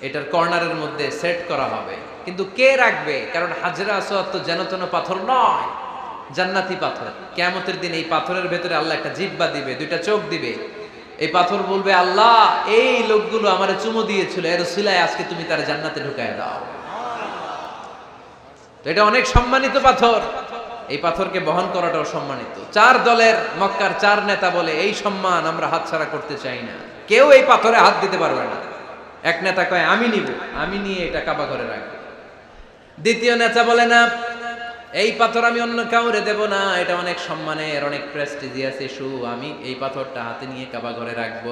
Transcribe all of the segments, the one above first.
এটার কর্নারের মধ্যে সেট করা হবে। কিন্তু কে রাখবে? কারণ হাজরা আসওয়াদ তো যেন তেন পাথর নয়, জান্নাতি পাথর। কেয়ামতের দিন এই পাথরের ভেতরে আল্লাহ একটা জিব্বা দিবে, দুইটা চোখ দিবে। এই পাথর বলবে, আল্লাহ, এই লোকগুলো আমার চুমো দিয়েছিল, এর সিলায় আজকে তুমি তার জান্নাতে ঢুকায় দাও। এটা অনেক সম্মানিত পাথর। এই পাথরকে বহন করাটাও সম্মানিত। চার দলের মক্কার চার নেতা বলে, এই সম্মান আমরা হাতছাড়া করতে চাই না। কেউ এই পাথরে হাত দিতে পারবে না। এক নেতা কয়, আমি নিব। আমি নিয়ে এটা কাবা ঘরে রাখব। দ্বিতীয় নেতা বলে, না, এই পাথর আমি অন্য কাউরে দেব না। এটা অনেক সম্মানের, অনেক প্রেস্টিজিয়াস ইস্যু আমি এই পাথরটা হাতে নিয়ে কাবা ঘরে রাখব।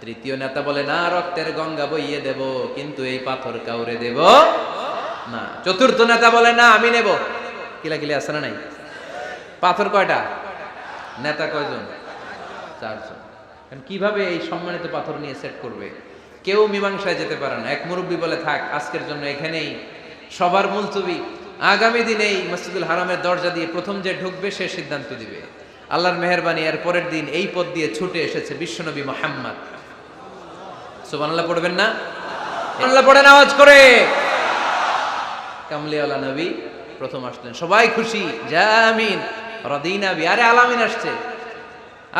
তৃতীয় নেতা বলে, না, রক্তের গঙ্গা বইয়ে দেব, কিন্তু এই পাথর কাউরে দেব না। চতুর্থ নেতা বলে, না, আমি নেব। কিলাকিলি আছে না নাই? পাথর কয়টা? নেতা কয়জন? চারজন। কীভাবে এই সম্মানিত পাথর নিয়ে সেট করবে? কেউ মীমাংসায় যেতে পারে না। এক মুরব্বী বলে, থাক, আজকের জন্য এখানেই সবার মুলতবি। আগামী দিনে এই মসজিদুল হারামের দরজা দিয়ে প্রথম যে ঢুকবে, সে সিদ্ধান্ত দিবে। আল্লাহর মেহরবানি এর পরের দিন এই পথ দিয়ে ছুটে এসেছে বিশ্বনবী মোহাম্মদ। সুবহানাল্লাহ পড়বেন না? আল্লাহ পড়েন, আওয়াজ করে। কামলিওয়ালা নবী প্রথম আসলেন। সবাই খুশি জামিন রদিনাবি আরে আলামিন আসছে।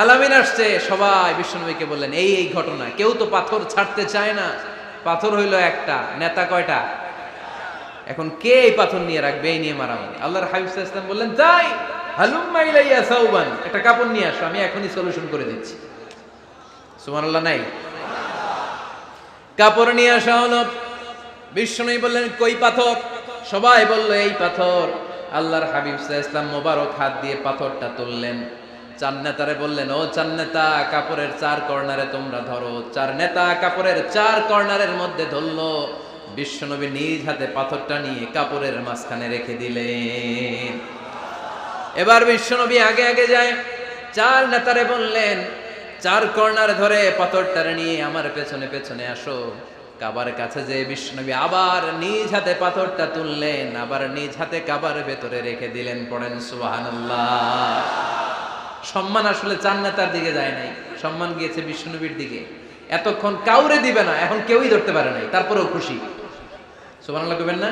আলামিন আসছে, সবাই বিশ্বনবীকে বললেন, এই এই ঘটনা, কেউ তো পাথর ছাড়তে চায় না। পাথর হইল একটা, নেতা কয়টা? এখন কে এই পাথর নিয়ে রাখবে, এই নিয়ে মারামারি? আল্লাহর হাবিব ওয়াসাল্লাম বললেন তাই হালুম্মা একটা কাপড় নিয়ে আসো, আমি এখনই সলিউশন করে দিচ্ছি। সুবহানাল্লাহ, নাই? কাপড় নিয়ে আসা হলো। বিষ্ণুই বললেন, কই পাথর? সবাই বলল, এই পাথর। আল্লাহর হাবিব ইসলাম মোবারক হাত দিয়ে পাথরটা তুললেন। চার নেতারে বললেন, ও চার নেতা কাপড়ের চার কর্নারে তোমরা ধরো। চার নেতা কাপড়ের চার কর্নারের মধ্যে ধরলো। বিশ্বনবী নিজ হাতে পাথরটা নিয়ে কাপড়ের মাঝখানে রেখে দিলেন। এবার বিশ্বনবী আগে আগে যায়। চার নেতারে বললেন, চার কর্নার ধরে পাথরটারে নিয়ে আমার পেছনে পেছনে আসো। কাবার কাছে যে বিষ্ণবী আবার নিজ হাতে পাথরটা তুললেন, আবার নিজ হাতে কাবার ভেতরে রেখে দিলেন, পড়েন সুবহানাল্লাহ। সম্মান আসলে চার নেতার দিকে যায় নাই। সম্মান গিয়েছে বিষ্ণুবীর দিকে। এতক্ষণ কাউরে দিবে না, এখন কেউই ধরতে পারে নাই, তারপরেও খুশি। সুবহানাল্লাহ কইবেন না?